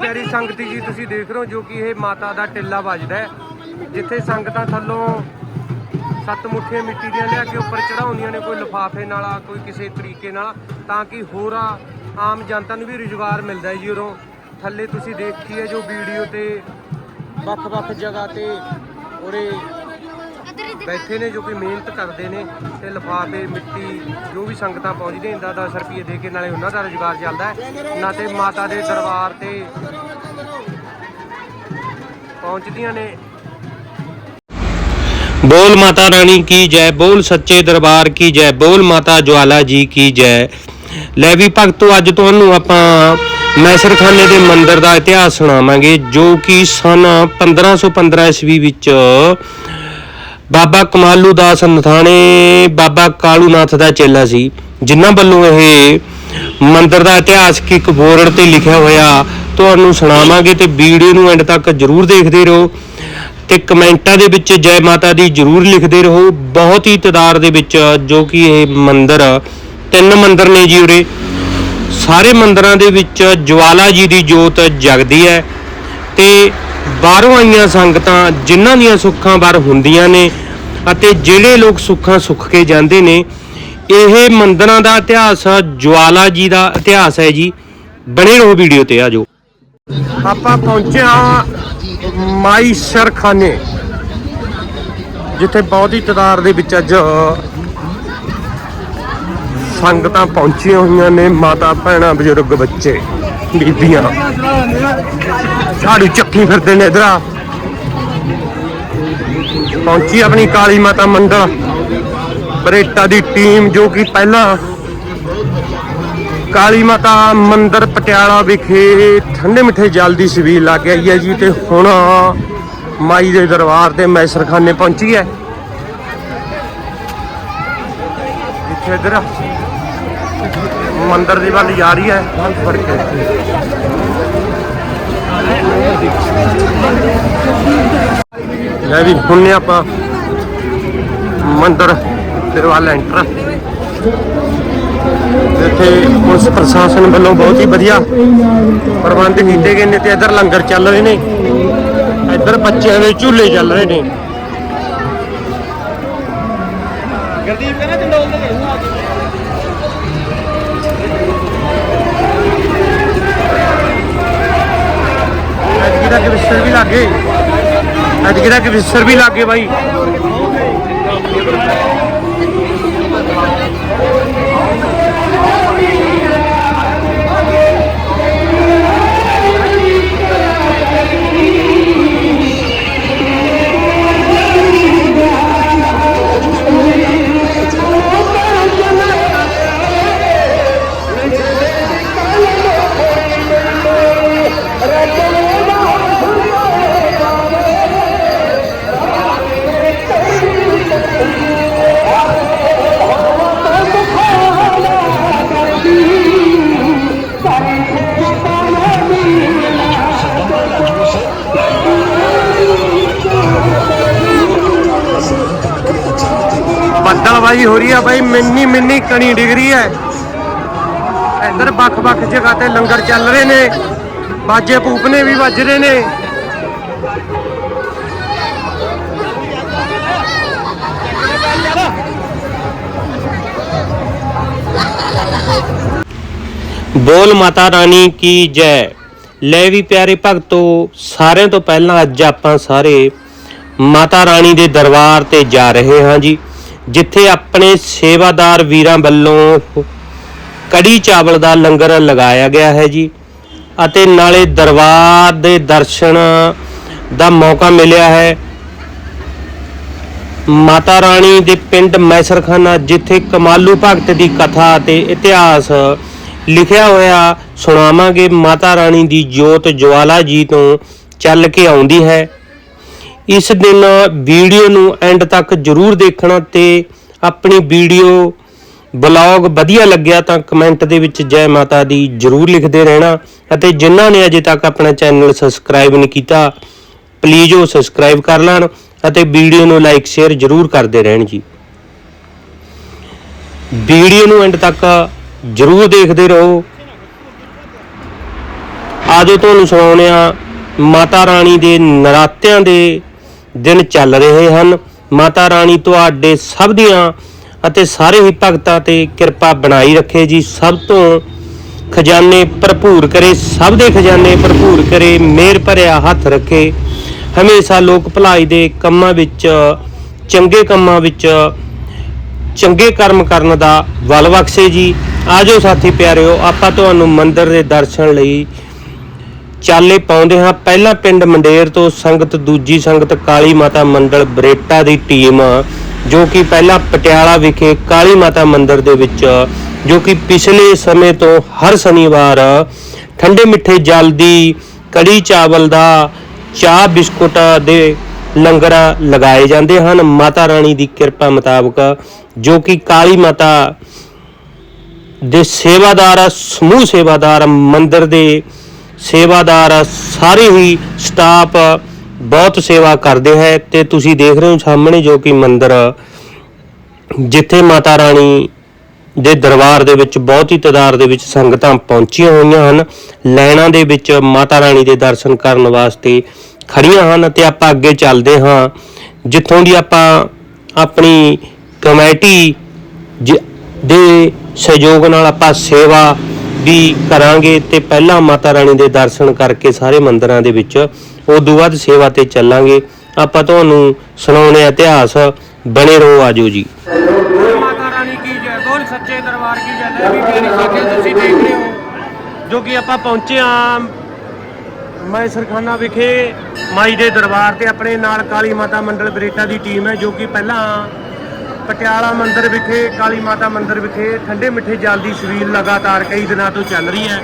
ਪਿਆਰੀ ਸੰਗਤੀ ਜੀ ਤੁਸੀਂ ਦੇਖ ਰਹੇ ਹੋ ਜੋ ਕਿ ਇਹ ਮਾਤਾ ਦਾ ਟਿੱਲਾ ਵੱਜਦਾ ਹੈ, ਜਿੱਥੇ ਸੰਗਤਾਂ ਥੱਲੋਂ ਸੱਤ ਮੁੱਠੀਆਂ ਮਿੱਟੀ ਦੀਆਂ ਲਿਆ ਕੇ ਉੱਪਰ ਚੜਾਉਂਦੀਆਂ ਨੇ, ਕੋਈ ਲਿਫਾਫੇ ਨਾਲ ਕੋਈ ਕਿਸੇ ਤਰੀਕੇ ਨਾਲ, ਤਾਂ ਕਿ ਹੋਰਾਂ ਆਮ ਜਨਤਾ ਨੂੰ ਵੀ ਰੁਜ਼ਗਾਰ ਮਿਲਦਾ ਹੈ ਜੀ ਉਰੋਂ। ਥੱਲੇ ਤੁਸੀਂ ਦੇਖੀ ਹੈ ਜੋ ਵੀਡੀਓ ਤੇ ਵੱਖ-ਵੱਖ ਜਗ੍ਹਾ ਤੇ ਉਰੇ ਬੈਠੇ ਨੇ ਜੋ ਕਿ ਮਿਹਨਤ ਕਰਦੇ ਨੇ ਤੇ ਲਿਫਾਫੇ ਮਿੱਟੀ ਜੋ ਵੀ ਸੰਗਤਾਂ ਪਹੁੰਚਦੇ ਨੇ 10 ਰੁਪਏ ਦੇ ਕੇ ਨਾਲੇ ਉਹਨਾਂ ਦਾ ਰੁਜ਼ਗਾਰ ਚੱਲਦਾ ਹੈ ਨਾ ਤੇ ਮਾਤਾ ਦੇ ਦਰਬਾਰ ਤੇ ਪਹੁੰਚਦੀਆਂ ਨੇ बोल माता रानी की जय बोल ਸੱਚੇ ਦਰਬਾਰ ਕੀ ਜੈ ਬੋਲ ਮਾਤਾ ਜਵਾਲਾ ਜੀ ਕੀ ਜੈ ਲੈ ਵੀ ਭਗਤੋ ਅੱਜ ਤੁਹਾਨੂੰ ਆਪਾਂ ਮੈਸਰਖਾਨੇ ਦੇ ਮੰਦਿਰ ਦਾ ਇਤਿਹਾਸ ਸੁਣਾਵਾਂਗੇ ਜੋ ਕਿ ਸਨ 1515 ਈਸਵੀ ਵਿੱਚ ਬਾਬਾ ਕਮਾਲੂ ਦਾਸ ਨਥਾਣੇ, ਬਾਬਾ ਕਾਲੂ ਨਾਥ ਦਾ ਚੇਲਾ ਸੀ, ਜਿਨ੍ਹਾਂ ਵੱਲੋਂ ਇਹ ਮੰਦਿਰ ਦਾ ਇਤਿਹਾਸ ਇੱਕ ਬੋਰਡ ਤੇ ਲਿਖਿਆ ਹੋਇਆ, ਤੁਹਾਨੂੰ ਸੁਣਾਵਾਂਗੇ ਤੇ ਵੀਡੀਓ ਨੂੰ ਐਂਡ ਤੱਕ ਜਰੂਰ ਦੇਖਦੇ ਰਹੋ ਤੇ ਕਮੈਂਟਾਂ ਦੇ ਵਿੱਚ ਜੈ ਮਾਤਾ ਦੀ ਜਰੂਰ ਲਿਖਦੇ ਰਹੋ। ਬਹੁਤ ਹੀ ਤਾਦਾਦ ਦੇ ਵਿੱਚ ਜੋ ਕਿ ਇਹ ਮੰਦਿਰ, ਤਿੰਨ ਮੰਦਿਰ ਨੇ ਜੀ ਉਰੇ। ਸਾਰੇ ਮੰਦਿਰਾਂ ਦੇ ਵਿੱਚ ਜਵਾਲਾ ਜੀ ਦੀ ਜੋਤ ਜਗਦੀ ਹੈ ਤੇ ਬਾਹਰੋਂ ਆਈਆਂ ਸੰਗਤਾਂ ਜਿਨ੍ਹਾਂ ਦੀਆਂ ਸੁੱਖਾਂ ਬਾਰ ਹੁੰਦੀਆਂ ਨੇ ਅਤੇ ਜਿਹੜੇ ਲੋਕ ਸੁੱਖਾਂ ਸੁੱਖ ਕੇ ਜਾਂਦੇ ਨੇ, ਇਹ ਮੰਦਰਾਂ ਦਾ ਇਤਿਹਾਸ ਜਵਾਲਾ ਜੀ ਦਾ ਇਤਿਹਾਸ ਹੈ ਜੀ। ਬਣੇ ਰਹੋ ਵੀਡੀਓ ਤੇ ਆਜੋ ਆਪਾਂ ਪਹੁੰਚੇ ਹਾਂ ਮਾਈ ਸਰਖਾਨੇ, ਜਿੱਥੇ ਬਹੁਤ ਹੀ ਤਾਦਾਦ ਦੇ ਵਿੱਚ ਅੱਜ ਸੰਗਤਾਂ ਪਹੁੰਚੀਆਂ ਹੋਈਆਂ ਨੇ, ਮਾਤਾ ਭੈਣਾਂ, ਬਜ਼ੁਰਗ ਬੱਚੇ, ਬੀਬੀਆਂ। ਝਾੜੂ ਚੱਕੀ ਫਿਰਦੇ ਨੇ ਇਧਰ ਪਹੁੰਚੀ ਆਪਣੀ ਕਾਲੀ ਮਾਤਾ ਮੰਦਿਰ ਬਰੇਟਾ ਦੀ ਟੀਮ ਜੋ ਕਿ ਪਹਿਲਾਂ ਕਾਲੀ ਮਾਤਾ ਮੰਦਿਰ ਪਟਿਆਲਾ ਵਿਖੇ ਠੰਡੇ ਮਿੱਠੇ ਜਲ ਦੀ ਛਬੀਲ ਲੱਗ ਗਈ ਹੈ ਜੀ ਤੇ ਹੁਣ ਮਾਈ ਦੇ ਦਰਬਾਰ ਤੇ ਮੈਸਰਖਾਨੇ ਪਹੁੰਚੀ ਹੈ। ਇੱਥੇ ਇਧਰ ਮੰਦਿਰ ਦੀ ਵੱਲ ਜਾ ਰਹੀ ਹੈ। ਫੜ ਕੇ ਲੈ ਵੀ, ਹੁਣ ਆਪਾਂ ਮੰਦਿਰ ਦੇ ਵੱਲ ਐਂਟਰ ਇੱਥੇ ਪੁਲਿਸ ਪ੍ਰਸ਼ਾਸਨ ਵੱਲੋਂ ਬਹੁਤ ਹੀ ਵਧੀਆ ਪ੍ਰਬੰਧ ਕੀਤੇ ਗਏ ਨੇ ਤੇ ਇੱਧਰ ਲੰਗਰ ਚੱਲ ਰਹੇ ਨੇ। ਇੱਧਰ ਬੱਚਿਆਂ ਦੇ ਝੂਲੇ ਚੱਲ ਰਹੇ ਨੇ। ਗੁਰਦੀਪ, ਕਹਿੰਦਾ ਚੰਡੋਲ ਤੇ ਗਏ ਆ ਐਤਕੀ ਦਾ ਕਵਿਸਰ ਵੀ ਲੱਗੇ ਅੱਜ ਦਾ ਕਵਿਸਰ ਵੀ ਲੱਗੇ ਬਾਈ। ਮਿੰਨੀ ਕਣੀ ਡਿਗਰੀ ਹੈ। ਇੱਧਰ ਵੱਖ-ਵੱਖ ਜਗ੍ਹਾ ਤੇ ਲੰਗਰ ਚੱਲ ਰਹੇ ਨੇ। ਬਾਜੇ ਪੂਪਨੇ ਵੀ ਵੱਜ ਰਹੇ ਨੇ। ਬੋਲ ਮਾਤਾ ਰਾਣੀ ਕੀ ਜੈ। ਲੈ ਵੀ ਪਿਆਰੇ ਭਗਤੋ, ਸਾਰਿਆਂ ਤੋਂ ਪਹਿਲਾਂ ਅੱਜ ਆਪਾਂ ਸਾਰੇ ਮਾਤਾ ਰਾਣੀ ਦੇ ਦਰਬਾਰ ਤੇ ਜਾ ਰਹੇ ਹਾਂ ਜੀ। ਜਿੱਥੇ ਆਪਣੇ ਸੇਵਾਦਾਰ ਵੀਰਾਂ ਵੱਲੋਂ ਕੜੀ ਚਾਵਲ ਦਾ ਲੰਗਰ ਲਗਾਇਆ ਗਿਆ ਹੈ ਜੀ ਅਤੇ ਨਾਲੇ ਦਰਬਾਰ ਦੇ ਦਰਸ਼ਨ ਦਾ ਮੌਕਾ ਮਿਲਿਆ ਹੈ। ਮਾਤਾ ਰਾਣੀ ਦੇ ਪਿੰਡ ਮੈਸਰਖਾਨਾ, ਜਿੱਥੇ ਕਮਾਲੂ ਭਗਤ ਦੀ ਕਥਾ ਅਤੇ ਇਤਿਹਾਸ ਲਿਖਿਆ ਹੋਇਆ ਸੁਣਾਵਾਂਗੇ, ਮਾਤਾ ਰਾਣੀ ਦੀ ਜੋਤ ਜਵਾਲਾ ਜੀ ਤੋਂ ਚੱਲ ਕੇ ਆਉਂਦੀ ਹੈ। ਇਸ ਦਿਨ ਵੀਡੀਓ ਨੂੰ ਐਂਡ ਤੱਕ ਜਰੂਰ ਦੇਖਣਾ ਤੇ ਆਪਣੀ ਵੀਡੀਓ ਬਲੌਗ ਵਧੀਆ ਲੱਗਿਆ ਤਾਂ ਕਮੈਂਟ ਦੇ ਵਿੱਚ ਜੈ ਮਾਤਾ ਦੀ ਜਰੂਰ ਲਿਖਦੇ ਰਹਿਣਾ ਅਤੇ ਜਿਨ੍ਹਾਂ ਨੇ ਅਜੇ ਤੱਕ ਆਪਣਾ ਚੈਨਲ ਸਬਸਕ੍ਰਾਈਬ ਨਹੀਂ ਕੀਤਾ ਪਲੀਜ਼ ਉਹ ਸਬਸਕ੍ਰਾਈਬ ਕਰ ਲੈਣ ਅਤੇ ਵੀਡੀਓ ਨੂੰ ਲਾਈਕ ਸ਼ੇਅਰ ਜਰੂਰ ਕਰਦੇ ਰਹਿਣ ਜੀ। ਵੀਡੀਓ ਨੂੰ ਐਂਡ ਤੱਕ ਜਰੂਰ ਦੇਖਦੇ ਰਹੋ। ਆਜੋ ਤੁਹਾਨੂੰ ਸੁਣਾਉਂਦੇ ਆ ਮਾਤਾ ਰਾਣੀ ਦੇ ਨਰਾਤਿਆਂ ਦੇ ਦਿਨ ਚੱਲ ਰਹੇ ਹਨ। ਮਾਤਾ ਰਾਣੀ ਤੁਹਾਡੇ ਸਭ ਦੀਆਂ ਅਤੇ ਸਾਰੇ ਹੀ ਭਗਤਾਂ ਤੇ ਕਿਰਪਾ ਬਣਾਈ ਰੱਖੇ ਜੀ। ਸਭ ਤੋਂ ਖਜ਼ਾਨੇ ਭਰਪੂਰ ਕਰੇ, ਸਭ ਦੇ ਖਜ਼ਾਨੇ ਭਰਪੂਰ ਕਰੇ ਮਿਹਰ ਭਰਿਆ ਹੱਥ ਰੱਖੇ। ਹਮੇਸ਼ਾ ਲੋਕ ਭਲਾਈ ਦੇ ਕੰਮਾਂ ਵਿੱਚ, ਚੰਗੇ ਕੰਮਾਂ ਵਿੱਚ, ਚੰਗੇ ਕਰਮ ਕਰਨ ਦਾ ਬਲ ਬਖਸ਼ੇ ਜੀ। ਆਜੋ ਸਾਥੀ ਪਿਆਰਿਓ, ਆਪਾਂ ਤੁਹਾਨੂੰ ਮੰਦਿਰ ਦੇ ਦਰਸ਼ਨ ਲਈ ਚਾਲੇ ਪਾਉਂਦੇ ਹਾਂ। ਪਹਿਲਾ ਪਿੰਡ ਮੰਡੇਰ ਤੋਂ ਸੰਗਤ, ਦੂਜੀ ਸੰਗਤ ਕਾਲੀ ਮਾਤਾ ਮੰਡਲ ਬਰੇਟਾ ਦੀ ਟੀਮ, ਜੋ ਕਿ ਪਹਿਲਾਂ ਪਟਿਆਲਾ ਵਿਖੇ ਕਾਲੀ ਮਾਤਾ ਮੰਦਿਰ ਦੇ ਵਿੱਚ, ਜੋ ਕਿ ਪਿਛਲੇ ਸਮੇਂ ਤੋਂ ਹਰ ਸ਼ਨੀਵਾਰ ਠੰਡੇ ਮਿੱਠੇ ਜਲ ਦੀ ਕੜੀ ਚਾਵਲ ਦਾ ਚਾਹ ਬਿਸਕੁਟ ਦੇ ਲੰਗਰ ਲਗਾਏ ਜਾਂਦੇ ਹਨ। ਮਾਤਾ ਰਾਣੀ ਦੀ ਕਿਰਪਾ ਮੁਤਾਬਕ, ਜੋ ਕਿ ਕਾਲੀ ਮਾਤਾ ਦੇ ਸੇਵਾਦਾਰ, ਸਮੂਹ ਸੇਵਾਦਾਰ ਮੰਦਿਰ ਦੇ ਸੇਵਾਦਾਰ ਸਾਰੇ ਹੀ ਸਟਾਫ ਬਹੁਤ ਸੇਵਾ ਕਰਦੇ ਹੈ ਤੇ ਤੁਸੀਂ ਦੇਖ ਰਹੇ ਹੋ ਸਾਹਮਣੇ ਜੋ ਕਿ ਮੰਦਿਰ ਜਿੱਥੇ ਮਾਤਾ ਰਾਣੀ ਦੇ ਦਰਬਾਰ ਦੇ ਵਿੱਚ ਬਹੁਤ ਹੀ ਤਾਦਾਦ ਦੇ ਵਿੱਚ ਸੰਗਤਾਂ ਪਹੁੰਚੀਆਂ ਹੋਈਆਂ ਹਨ, ਲਾਈਨਾਂ ਦੇ ਵਿੱਚ ਮਾਤਾ ਰਾਣੀ ਦੇ ਦਰਸ਼ਨ ਕਰਨ ਵਾਸਤੇ ਖੜੀਆਂ ਹਨ ਤੇ ਆਪਾਂ ਅੱਗੇ ਚੱਲਦੇ ਹਾਂ, ਜਿੱਥੋਂ ਦੀ ਆਪਾਂ ਆਪਣੀ ਕਮੇਟੀ ਜ- ਦੇ ਸਹਿਯੋਗ ਨਾਲ ਆਪਾਂ ਸੇਵਾ ਵੀ ਕਰਾਂਗੇ ਤੇ ਪਹਿਲਾਂ ਮਾਤਾ ਰਾਣੀ ਦੇ ਦਰਸ਼ਨ ਕਰਕੇ ਸਾਰੇ ਮੰਦਿਰਾਂ ਦੇ ਵਿੱਚ ਉਦੋਂ ਬਾਅਦ ਸੇਵਾ ਤੇ ਚੱਲਾਂਗੇ। ਆਪਾਂ ਤੁਹਾਨੂੰ ਸੁਣਾਉਣੇ ਇਤਿਹਾਸ। ਬਣੇ ਰਹੋ, ਆਜੋ ਜੀ। ਮਾਤਾ ਰਾਣੀ ਕੀ ਜੈ, ਬੋਲ ਸੱਚੇ ਦਰਬਾਰ ਕੀ ਜੈ, ਲੈ ਵੀ ਮੇਰੀ ਸਾਖੀ ਤੁਸੀਂ ਦੇਖ ਰਹੇ ਹੋ, ਜੋ ਕਿ ਆਪਾਂ ਪਹੁੰਚੇ ਆ ਮੈਂ ਸਰਖਾਨਾ ਵਿਖੇ, ਮਾਈ ਦੇ ਦਰਬਾਰ ਤੇ ਆਪਣੇ ਨਾਲ ਕਾਲੀ ਮਾਤਾ ਮੰਡਲ ਬਰੇਟਾ ਦੀ ਟੀਮ ਹੈ, ਜੋ ਕਿ ਪਹਿਲਾਂ ਪਟਿਆਲਾ ਮੰਦਿਰ ਵਿਖੇ, ਕਾਲੀ ਮਾਤਾ ਮੰਦਿਰ ਵਿਖੇ ਠੰਡੇ ਮਿੱਠੇ ਜਲ ਦੀ ਛਬੀਲ ਲਗਾਤਾਰ ਕਈ ਦਿਨਾਂ ਤੋਂ ਚੱਲ ਰਹੀ ਹੈ।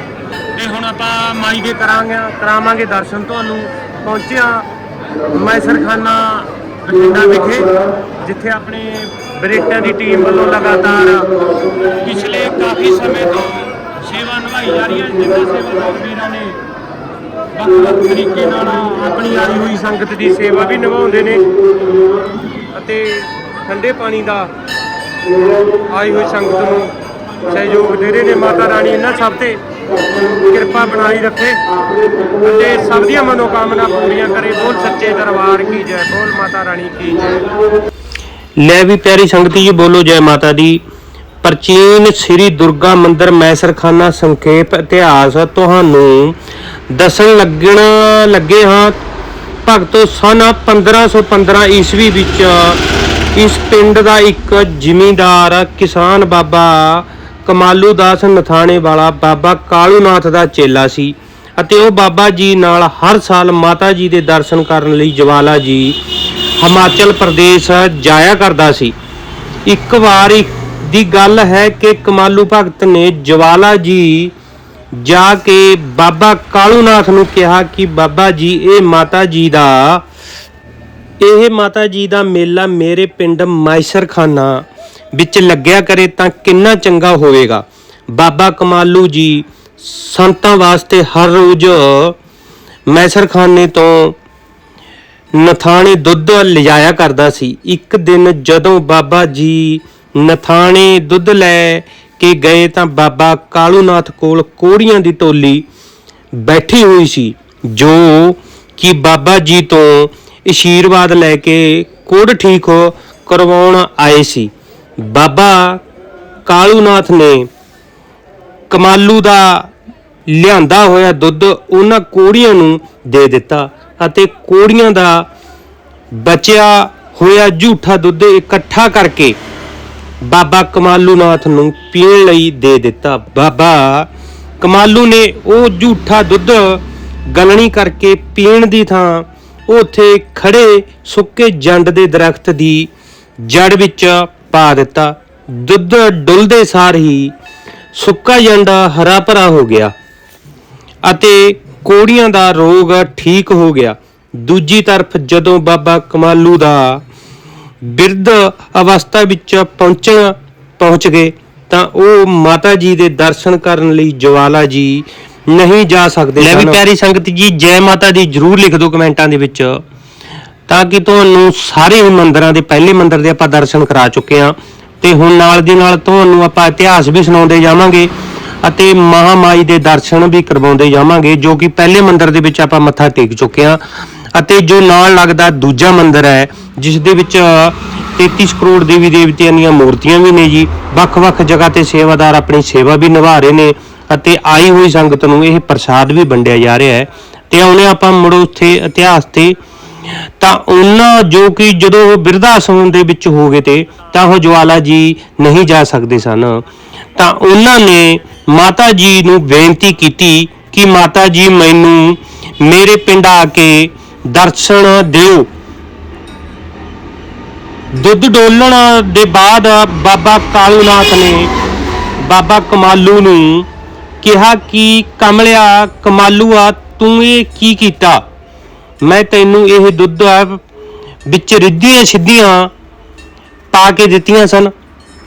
ਤੇ ਹੁਣ ਆਪਾਂ ਮਾਈ ਦੇ ਕਰਾਂਗੇ, ਕਰਾਵਾਂਗੇ ਦਰਸ਼ਨ ਤੁਹਾਨੂੰ। ਪਹੁੰਚਿਆ ਮੈਂ ਸਰਖਾਨਾ ਬਠਿੰਡਾ ਵਿਖੇ, ਜਿੱਥੇ ਆਪਣੇ ਬਰੇਟਾ ਦੀ ਟੀਮ ਵੱਲੋਂ ਲਗਾਤਾਰ ਪਿਛਲੇ ਕਾਫੀ ਸਮੇਂ ਤੋਂ ਸੇਵਾ ਨਿਭਾਈ ਜਾ ਰਹੀ ਹੈ। ਜਿਨ੍ਹਾਂ ਸੇਵਾਦਾਰ ਵੀਰਾਂ ਨੇ ਵੱਖ-ਵੱਖ ਤਰੀਕੇ ਨਾਲ ਆਪਣੀ ਆਈ ਹੋਈ ਸੰਗਤ ਦੀ ਸੇਵਾ ਵੀ ਨਿਭਾਉਂਦੇ ਨੇ। ਅਤੇ ਠੰਡੇ ਪਾਣੀ ਦਾ ਆਈ ਹੋਈ ਸੰਗਤ ਨੂੰ ਸਹਿਯੋਗ ਦੇ ਰਹੇ ਨੇ। ਮਾਤਾ ਰਾਣੀ ਇਹਨਾਂ ਸਭ ਤੇ ਕਿਰਪਾ ਬਣਾਈ ਰੱਖੇ ਅਤੇ ਸਭ ਦੀਆਂ ਮਨੋਕਾਮਨਾ ਪੂਰੀਆਂ ਕਰੇ। ਬੋਲ ਸੱਚੇ ਦਰਬਾਰ ਕੀ ਜੈ, ਬੋਲ ਮਾਤਾ ਰਾਣੀ ਕੀ ਜੈ। ਲੈ ਵੀ ਪਿਆਰੀ ਸੰਗਤੀ ਜੀ, ਬੋਲੋ ਜੈ ਮਾਤਾ ਦੀ। ਪ੍ਰਾਚੀਨ ਸ੍ਰੀ ਦੁਰਗਾ ਮੰਦਿਰ ਮੈਸਰਖਾਨਾ ਸੰਖੇਪ ਇਤਿਹਾਸ ਤੁਹਾਨੂੰ ਦੱਸਣ ਲੱਗਣ ਲੱਗੇ ਹਾਂ। ਭਗਤੋ ਸਨ 1515 ਈਸਵੀ ਵਿੱਚ ਇਸ ਪਿੰਡ ਦਾ ਇੱਕ ਜ਼ਿਮੀਂਦਾਰ ਕਿਸਾਨ ਬਾਬਾ ਕਮਾਲੂ ਦਾਸ ਨਥਾਣੇ ਵਾਲਾ ਬਾਬਾ ਕਾਲੂਨਾਥ ਦਾ ਚੇਲਾ ਸੀ ਅਤੇ ਉਹ ਬਾਬਾ ਜੀ ਨਾਲ ਹਰ ਸਾਲ ਮਾਤਾ ਜੀ ਦੇ ਦਰਸ਼ਨ ਕਰਨ ਲਈ ਜਵਾਲਾ ਜੀ ਹਿਮਾਚਲ ਪ੍ਰਦੇਸ਼ ਜਾਇਆ ਕਰਦਾ ਸੀ। ਇੱਕ ਵਾਰ ਇੱਕ ਦੀ ਗੱਲ ਹੈ ਕਿ ਕਮਾਲੂ ਭਗਤ ਨੇ ਜਵਾਲਾ ਜੀ ਜਾ ਕੇ ਬਾਬਾ ਕਾਲੂਨਾਥ ਨੂੰ ਕਿਹਾ ਕਿ ਬਾਬਾ ਜੀ, ਇਹ ਮਾਤਾ ਜੀ ਦਾ ਇਹ ਮਾਤਾ ਜੀ ਦਾ ਮੇਲਾ ਮੇਰੇ ਪਿੰਡ ਮਾਇਸਰਖਾਨਾ ਵਿੱਚ ਲੱਗਿਆ ਕਰੇ ਤਾਂ ਕਿੰਨਾ ਚੰਗਾ ਹੋਵੇਗਾ। ਬਾਬਾ ਕਮਾਲੂ ਜੀ ਸੰਤਾਂ ਵਾਸਤੇ ਹਰ ਰੋਜ਼ ਮੈਸਰਖਾਨੇ ਤੋਂ ਨਥਾਣੇ ਦੁੱਧ ਲਿਜਾਇਆ ਕਰਦਾ ਸੀ। ਇੱਕ ਦਿਨ ਜਦੋਂ ਬਾਬਾ ਜੀ ਨਥਾਣੇ ਦੁੱਧ ਲੈ ਕੇ ਗਏ ਤਾਂ ਬਾਬਾ ਕਾਲੂਨਾਥ ਕੋਲ ਕੋੜੀਆਂ ਦੀ ਟੋਲੀ ਬੈਠੀ ਹੋਈ ਸੀ, ਜੋ ਕਿ ਬਾਬਾ ਜੀ ਤੋਂ ਅਸ਼ੀਰਵਾਦ ਲੈ ਕੇ ਕੋੜ ਠੀਕ ਹੋ ਕਰਵਾਉਣ ਆਏ ਸੀ। ਬਾਬਾ ਕਾਲੂਨਾਥ ਨੇ ਕਮਾਲੂ ਦਾ ਲਿਆਂਦਾ ਹੋਇਆ ਦੁੱਧ ਉਹਨਾਂ ਕੋੜੀਆਂ ਨੂੰ ਦੇ ਦਿੱਤਾ ਅਤੇ ਕੋੜੀਆਂ ਦਾ ਬਚਿਆ ਹੋਇਆ ਝੂਠਾ ਦੁੱਧ ਇਕੱਠਾ ਕਰਕੇ ਬਾਬਾ ਕਮਾਲੂ ਨਾਥ ਨੂੰ ਪੀਣ ਲਈ ਦੇ ਦਿੱਤਾ। ਬਾਬਾ ਕਮਾਲੂ ਨੇ ਉਹ ਝੂਠਾ ਦੁੱਧ ਗਲਣੀ ਕਰਕੇ ਪੀਣ ਦੀ ਥਾਂ ਉੱਥੇ ਖੜੇ ਸੁੱਕੇ ਜੰਡ ਦੇ ਦਰਖਤ ਦੀ ਜੜ ਵਿੱਚ ਪਾ ਦਿੱਤਾ। ਦੁੱਧ ਡੁੱਲਦੇ ਸਾਰ ਹੀ ਸੁੱਕਾ ਜੰਡ ਹਰਾ ਭਰਾ ਹੋ ਗਿਆ ਅਤੇ ਕੋੜੀਆਂ ਦਾ ਰੋਗ ਠੀਕ ਹੋ ਗਿਆ। ਦੂਜੀ ਤਰਫ ਜਦੋਂ ਬਾਬਾ ਕਮਾਲੂ ਦਾ ਬਿਰਧ ਅਵਸਥਾ ਵਿੱਚ ਪਹੁੰਚਣ ਪਹੁੰਚ ਗਏ ਤਾਂ ਉਹ ਮਾਤਾ ਜੀ ਦੇ ਦਰਸ਼ਨ ਕਰਨ ਲਈ ਜਵਾਲਾ ਜੀ ਨਹੀਂ ਜਾ ਸਕਦੇ ਲੈ ਵੀ ਪਿਆਰੀ ਸੰਗਤ ਜੀ ਜੈ ਮਾਤਾ ਦੀ ਜਰੂਰ ਲਿਖ ਦਿਓ ਕਮੈਂਟਾਂ ਦੇ ਵਿੱਚ ਤਾਂ ਕਿ ਤੁਹਾਨੂੰ ਸਾਰੇ ਹੀ ਮੰਦਿਰਾਂ ਦੇ ਪਹਿਲੇ ਮੰਦਿਰ ਦੇ ਆਪਾਂ ਦਰਸ਼ਨ ਕਰਾ ਚੁੱਕੇ ਹਾਂ। ਤੇ ਹੁਣ ਨਾਲ ਦੀ ਨਾਲ ਤੁਹਾਨੂੰ ਆਪਾਂ ਇਤਿਹਾਸ ਵੀ ਸੁਣਾਉਂਦੇ ਜਾਵਾਂਗੇ ਅਤੇ ਮਹਾਮਾਈ ਦੇ ਦਰਸ਼ਨ ਵੀ ਕਰਵਾਉਂਦੇ ਜਾਵਾਂਗੇ ਜੋ ਕਿ ਪਹਿਲੇ ਮੰਦਿਰ ਦੇ ਵਿੱਚ ਆਪਾਂ ਮੱਥਾ ਟੇਕ ਚੁੱਕੇ ਹਾਂ। ਅਤੇ ਜੋ ਨਾਲ ਲੱਗਦਾ ਦੂਜਾ ਮੰਦਿਰ ਹੈ ਜਿਸ ਦੇ ਵਿੱਚ 33 ਕਰੋੜ ਦੇਵੀ ਦੇਵਤਿਆਂ ਦੀਆਂ ਮੂਰਤੀਆਂ ਵੀ ਨੇ ਜੀ। ਵੱਖ-ਵੱਖ ਜਗ੍ਹਾ ਤੇ ਸੇਵਾਦਾਰ ਆਪਣੀ ਸੇਵਾ ਵੀ ਨਿਭਾ ਰਹੇ ਨੇ। ਅਤੇ ਆਈ ਹੋਈ ਸੰਗਤ ਨੂੰ ਇਹ ਪ੍ਰਸਾਦ ਵੀ ਵੰਡਿਆ ਜਾ ਰਿਹਾ ਹੈ। ਤੇ ਆਉਣੇ ਆਪਾਂ ਮੁੜ ਉੱਥੇ ਇਤਿਹਾਸ ਤੇ, ਤਾਂ ਉਹਨਾਂ ਜੋ ਕਿ ਜਦੋਂ ਉਹ ਬਿਰਧ ਆਸ਼ਰਮ ਦੇ ਵਿੱਚ ਹੋ ਗਏ ਤੇ, ਤਾਂ ਉਹ ਜਵਾਲਾ ਜੀ ਨਹੀਂ ਜਾ ਸਕਦੇ ਸਨ। ਤਾਂ ਉਹਨਾਂ ਨੇ ਮਾਤਾ ਜੀ ਨੂੰ ਬੇਨਤੀ ਕੀਤੀ ਕਿ ਮਾਤਾ ਜੀ ਮੈਨੂੰ ਮੇਰੇ ਪਿੰਡ ਆ ਕੇ ਦਰਸ਼ਨ ਦਿਓ। ਦੁੱਧ ਡੋਲਣ ਦੇ ਬਾਅਦ ਬਾਬਾ ਕਾਲੂਨਾਥ ਨੇ ਬਾਬਾ ਕਮਾਲੂ ਨੂੰ ਕਿਹਾ ਕਿ ਕਮਲਿਆ, ਕਮਾਲੂਆ, ਤੂੰ ਇਹ ਕੀ ਕੀਤਾ? ਮੈਂ ਤੈਨੂੰ ਇਹ ਦੁੱਧ ਵਿੱਚ ਰਿੱਧੀਆਂ ਸਿੱਧੀਆਂ ਪਾ ਕੇ ਦਿੱਤੀਆਂ ਸਨ,